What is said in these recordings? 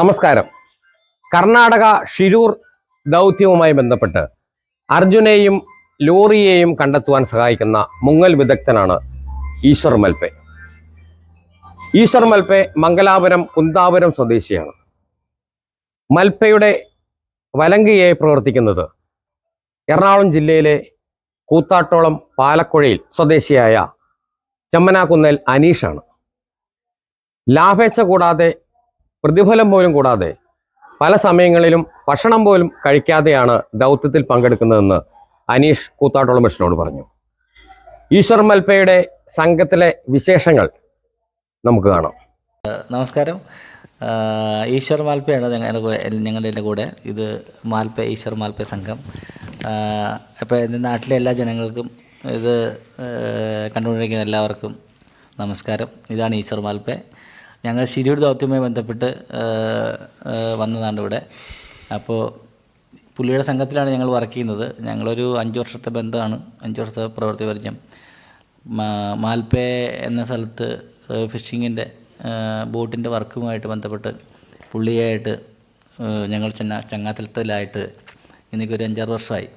നമസ്കാരം. കർണാടക ഷിരൂർ ദൗത്യവുമായി ബന്ധപ്പെട്ട് അർജുനെയും ലോറിയെയും കണ്ടെത്തുവാൻ സഹായിക്കുന്ന മുങ്ങൽ വിദഗ്ധനാണ് ഈശ്വർ മൽപെ ഈശ്വർ മൽപെ മംഗലാപുരം കുന്താപുരം സ്വദേശിയാണ്. മൽപ്പയുടെ വലങ്കയായി പ്രവർത്തിക്കുന്നത് എറണാകുളം ജില്ലയിലെ കൂത്താട്ടോളം പാലക്കുഴയിൽ സ്വദേശിയായ ചെമ്മനാക്കുന്നേൽ അനീഷാണ്. ലാഭേച്ഛ കൂടാതെ പ്രതിഫലം പോലും കൂടാതെ പല സമയങ്ങളിലും ഭക്ഷണം പോലും കഴിക്കാതെയാണ് ദൗത്യത്തിൽ പങ്കെടുക്കുന്നതെന്ന് അനീഷ് കൂത്താട്ടോളം മിഷനോട് പറഞ്ഞു. ഈശ്വർ മൽപ്പയുടെ സംഘത്തിലെ വിശേഷങ്ങൾ നമുക്ക് കാണാം. നമസ്കാരം. ഈശ്വർ മാൽപ്പയാണ് ഞങ്ങളുടെ ഞങ്ങളുടെ കൂടെ. ഇത് മാൽപ്പ ഈശ്വർ മാൽപ്പ സംഘം. അപ്പോൾ എന്റെ നാട്ടിലെ എല്ലാ ജനങ്ങൾക്കും ഇത് കണ്ടുകൊണ്ടിരിക്കുന്ന എല്ലാവർക്കും നമസ്കാരം. ഇതാണ് ഈശ്വർ മാൽപ്പ. ഞങ്ങൾ ശിരൂർ ദൗത്യവുമായി ബന്ധപ്പെട്ട് വന്നതാണ് ഇവിടെ. അപ്പോൾ പുള്ളിയുടെ സംഘത്തിലാണ് ഞങ്ങൾ വർക്ക് ചെയ്യുന്നത്. ഞങ്ങളൊരു അഞ്ച് വർഷത്തെ ബന്ധമാണ് അഞ്ച് വർഷത്തെ പ്രവൃത്തി പരിചയം. മാൽപ്പേ എന്ന സ്ഥലത്ത് ഫിഷിങ്ങിന്റെ ബോട്ടിന്റെ വർക്കുമായിട്ട് ബന്ധപ്പെട്ട് പുള്ളിയായിട്ട് ഞങ്ങൾ ചെന്ന ചങ്ങാത്തലത്തിലായിട്ട് ഇന്നേക്ക് ഒരു അഞ്ചാറ് വർഷമായി.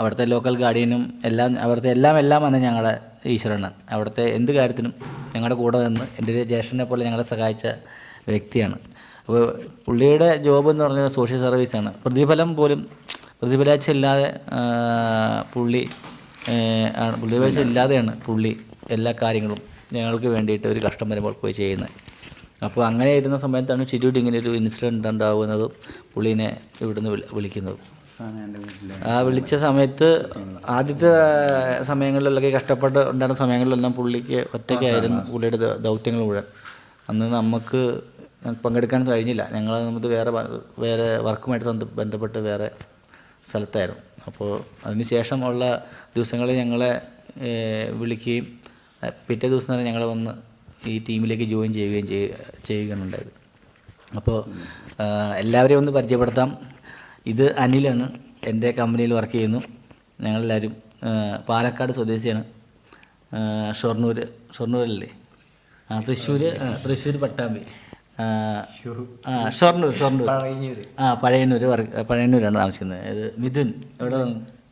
അവിടുത്തെ ലോക്കൽ ഗാർഡിയനും എല്ലാം അവിടുത്തെ എല്ലാം എല്ലാം വന്ന് ഞങ്ങളുടെ ഈശ്വരനാണ്. അവിടുത്തെ എന്ത് കാര്യത്തിനും ഞങ്ങളുടെ കൂടെ നിന്ന് എന്റെ ഒരു ജ്യേഷ്ഠനെ പോലെ ഞങ്ങളെ സഹായിച്ച വ്യക്തിയാണ്. അപ്പോൾ പുള്ളിയുടെ ജോബ് എന്ന് പറഞ്ഞാൽ സോഷ്യൽ സർവീസാണ് പ്രതിഫലം പോലും പ്രതിഫലാഴ്ച ഇല്ലാതെ പുള്ളി ആണ്. പ്രതിഫലാഴ്ച ഇല്ലാതെയാണ് പുള്ളി എല്ലാ കാര്യങ്ങളും ഞങ്ങൾക്ക് വേണ്ടിയിട്ട് ഒരു കഷ്ടം വരുമ്പോൾ പോയി ചെയ്യുന്നത്. അപ്പോൾ അങ്ങനെ ഇരുന്ന സമയത്താണ് ചിരിയുടെ ഇങ്ങനെ ഒരു ഇൻസിഡന്റ് ഉണ്ടാകുന്നതും പുള്ളീനെ ഇവിടുന്ന് വിളിക്കുന്നത്. ആ വിളിച്ച സമയത്ത് ആദ്യത്തെ സമയങ്ങളിലൊക്കെ കഷ്ടപ്പെട്ട് ഉണ്ടായിരുന്ന സമയങ്ങളിലെല്ലാം പുള്ളിക്ക് ഒറ്റയ്ക്കായിരുന്നു പുള്ളിയുടെ ദൗത്യങ്ങൾ മുഴുവൻ. അന്ന് നമുക്ക് പങ്കെടുക്കാൻ കഴിഞ്ഞില്ല. ഞങ്ങൾ നമുക്ക് വേറെ വേറെ വർക്കുമായിട്ട് ബന്ധപ്പെട്ട് വേറെ സ്ഥലത്തായിരുന്നു. അപ്പോൾ അതിന് ശേഷമുള്ള ഉള്ള ദിവസങ്ങളിൽ ഞങ്ങളെ വിളിക്കുകയും പിറ്റേ ദിവസം തന്നെ ഞങ്ങൾ വന്ന് ഈ ടീമിലേക്ക് ജോയിൻ ചെയ്യുകയും ചെയ്യുകയാണ് ഉണ്ടായത്. അപ്പോൾ എല്ലാവരെയും ഒന്ന് പരിചയപ്പെടുത്താം. ഇത് അനിലാണ്. എന്റെ കമ്പനിയിൽ വർക്ക് ചെയ്യുന്നു. ഞങ്ങളെല്ലാവരും പാലക്കാട് സ്വദേശിയാണ്. ഷൊർണൂർ ഷൊർണൂരല്ലേ? ആ തൃശ്ശൂർ തൃശ്ശൂർ പട്ടാമ്പി. ആ, ഷൊർണൂർ ഷൊർണൂർ. ആ പഴയന്നൂർ വർക്ക് പഴയന്നൂരാണ് താമസിക്കുന്നത്. ഇത് മിഥുൻ. എവിടെ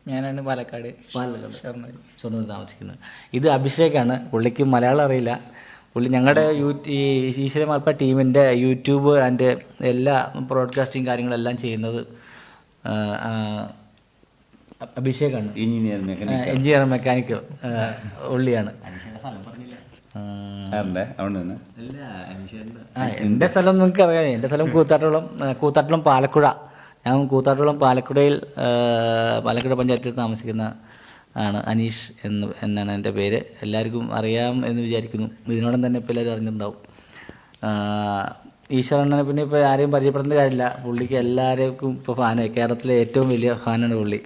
ഞാനാണ് പാലക്കാട്. പാലക്കാട്. ഷൊർണൂർ താമസിക്കുന്നത്. ഇത് അഭിഷേകാണ്. പുള്ളിക്ക് മലയാളം അറിയില്ല. പുള്ളി ഞങ്ങളുടെ യൂ ഈ ഈശ്വര മാർപ്പ ടീമിന്റെ യൂട്യൂബ് ആൻഡ് എല്ലാ ബ്രോഡ്കാസ്റ്റിംഗ് കാര്യങ്ങളെല്ലാം ചെയ്യുന്നത് അഭിഷേകാണ്. എഞ്ചിനീയർ മെക്കാനിക് എഞ്ചിനീയർ മെക്കാനിക്ക് ഉള്ളിയാണ് എന്റെ സ്ഥലം നിങ്ങൾക്ക് അറിയാം. എന്റെ സ്ഥലം കൂത്താട്ടുളം കൂത്താട്ടുളം പാലക്കുഴ ഞാൻ കൂത്താട്ടുളം പാലക്കുഴയിൽ പാലക്കുഴ പഞ്ചായത്തിൽ താമസിക്കുന്ന ആണ് അനീഷ് എന്ന് എന്നാണ് എന്റെ പേര്. എല്ലാവർക്കും അറിയാം എന്ന് വിചാരിക്കുന്നു. ഇതിനോടം തന്നെ ഇപ്പോൾ എല്ലാവരും അറിഞ്ഞിട്ടുണ്ടാവും. ഈശ്വർ ഈശ്വരണ്ണനെ പിന്നെ ഇപ്പോൾ ആരെയും പരിചയപ്പെടേണ്ട കാര്യമില്ല. പുള്ളിക്ക് എല്ലാവർക്കും ഇപ്പോൾ ഫാനായി കേരളത്തിലെ ഏറ്റവും വലിയ ഫാനാണ് പുള്ളി.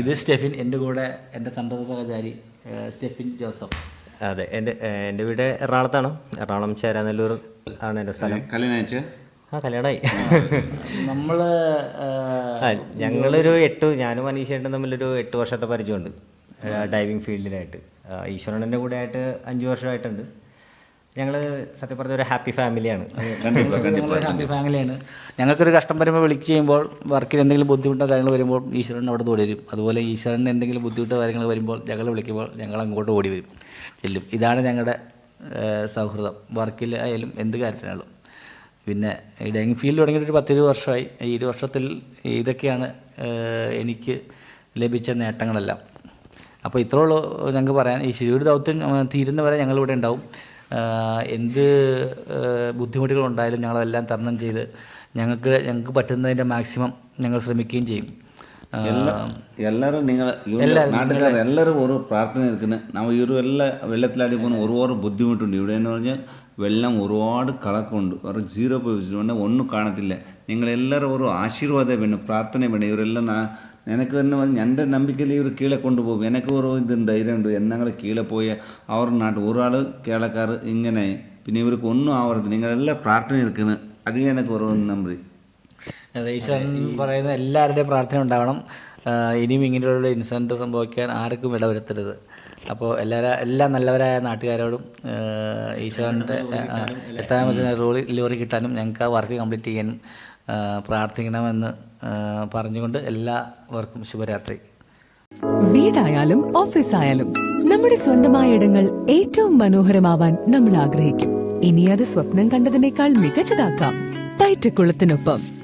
ഇത് സ്റ്റെഫിൻ എന്റെ കൂടെ എന്റെ സന്തത സഹചാരി സ്റ്റെഫിൻ ജോസഫ്. അതെ എന്റെ എന്റെ വീട് എറണാകുളത്താണ്. എറണാകുളം ചേരാനല്ലൂർ ആണ് എന്റെ സ്ഥലം. ആ കല്യാണമായി നമ്മൾ ഞങ്ങളൊരു എട്ട് ഞാനും അനീഷേട്ടനും തമ്മിലൊരു എട്ട് വർഷത്തെ പരിചയമുണ്ട്. ഡൈവിങ് ഫീൽഡിലായിട്ട് ഈശ്വരന്റെ കൂടെ ആയിട്ട് അഞ്ച് വർഷമായിട്ടുണ്ട്. ഞങ്ങൾ സത്യം പറഞ്ഞ ഒരു ഹാപ്പി ഫാമിലിയാണ് ഹാപ്പി ഫാമിലിയാണ് ഞങ്ങൾക്കൊരു കഷ്ടം വരുമ്പോൾ വിളിച്ച് ചെയ്യുമ്പോൾ വർക്കിൽ എന്തെങ്കിലും ബുദ്ധിമുട്ടോ കാര്യങ്ങൾ വരുമ്പോൾ ഈശ്വരൻ അവിടെ ഓടി വരും. അതുപോലെ ഈശ്വരന് എന്തെങ്കിലും ബുദ്ധിമുട്ടോ കാര്യങ്ങൾ വരുമ്പോൾ ഞങ്ങൾ വിളിക്കുമ്പോൾ ഞങ്ങൾ അങ്ങോട്ട് ഓടി വരും. ചെല്ലും. ഇതാണ് ഞങ്ങളുടെ സൗഹൃദം. വർക്കിൽ ആയാലും എന്ത് കാര്യത്തിനായാലും. പിന്നെ ഈ ഡൈനിങ് ഫീൽഡ് തുടങ്ങിയിട്ട് ഒരു പത്തിരുപത് വർഷമായി. ഈ ഇരു വർഷത്തിൽ ഇതൊക്കെയാണ് എനിക്ക് ലഭിച്ച നേട്ടങ്ങളെല്ലാം. അപ്പോൾ ഇത്രേ ഉള്ളൂ ഞങ്ങൾക്ക് പറയാൻ. ഈ ശിരൂർ ദൗത്യം തീരുന്ന വരെ ഞങ്ങളിവിടെ ഉണ്ടാവും. എന്ത് ബുദ്ധിമുട്ടുകളുണ്ടായാലും ഞങ്ങളതെല്ലാം തരണം ചെയ്ത് ഞങ്ങൾക്ക് ഞങ്ങൾക്ക് പറ്റുന്നതിന്റെ മാക്സിമം ഞങ്ങൾ ശ്രമിക്കുകയും ചെയ്യും. எல்லாரும் நீங்கள் നാട്ടുകാർ എല്ലാവരും ഓരോ പ്രാർത്ഥന ഇരിക്കുന്നത് നമ്മൾ ഈ ഒരു എല്ലാ വെള്ളത്തിലാടി പോകുന്ന ഒരുപാട് ബുദ്ധിമുട്ടുണ്ട് ഇവിടെ എന്ന് പറഞ്ഞാൽ വെള്ളം ഒരുപാട് കളക്കമുണ്ട് അവർ സീറോ പോയി വെച്ചിട്ടുണ്ട് ഒന്നും കാണത്തില്ല നിങ്ങളെല്ലാവരും ഓരോ ആശീർവാദം വേണം പ്രാർത്ഥന വേണം ഇവരെല്ലാം எனக்கு என்ன வந்து எந்த நம்பிக்கையில் இவர் கீழே கொண்டு போகும் எனக்கு ஒரு இது தைரியம் உண்டு என்னங்களെ കീഴെ പോയ അവർ നാട്ട് ഒരാൾ കേളക്കാർ ഇങ്ങനെ പിന്നെ ഇവർക്ക് ഒന്നും ആവരുത് നിങ്ങളെല്ലാം പ്രാർത്ഥന ഇരിക്കുന്നത് അത് എനിക്ക് ഒരു നമ്പർ ഈശ്വരൻ പറയുന്ന എല്ലാവരുടെയും പ്രാർത്ഥന ഉണ്ടാവണം. ഇനിയും ഇങ്ങനെയുള്ള ഇൻസിഡന്റ് സംഭവിക്കാൻ ആർക്കും ഇടവരുത്തരുത് അപ്പോൾ എല്ലാവരും എല്ലാ നല്ലവരായ നാട്ടുകാരോടും ഈശ്വരന്റെ എത്താൻ പറ്റുന്ന റോളി ലോറി കിട്ടാനും ഞങ്ങൾക്ക് ആ വർക്ക് കംപ്ലീറ്റ് ചെയ്യാനും പ്രാർത്ഥിക്കണമെന്ന് പറഞ്ഞുകൊണ്ട് എല്ലാവർക്കും ശുഭരാത്രി. വീടായാലും ഓഫീസായാലും നമ്മുടെ സ്വന്തമായ ഇടങ്ങൾ ഏറ്റവും മനോഹരമാവാൻ നമ്മൾ ആഗ്രഹിക്കും. ഇനി അത് സ്വപ്നം കണ്ടതിനേക്കാൾ മികച്ചതാക്കാം. പൈറ്റക്കുളത്തിനൊപ്പം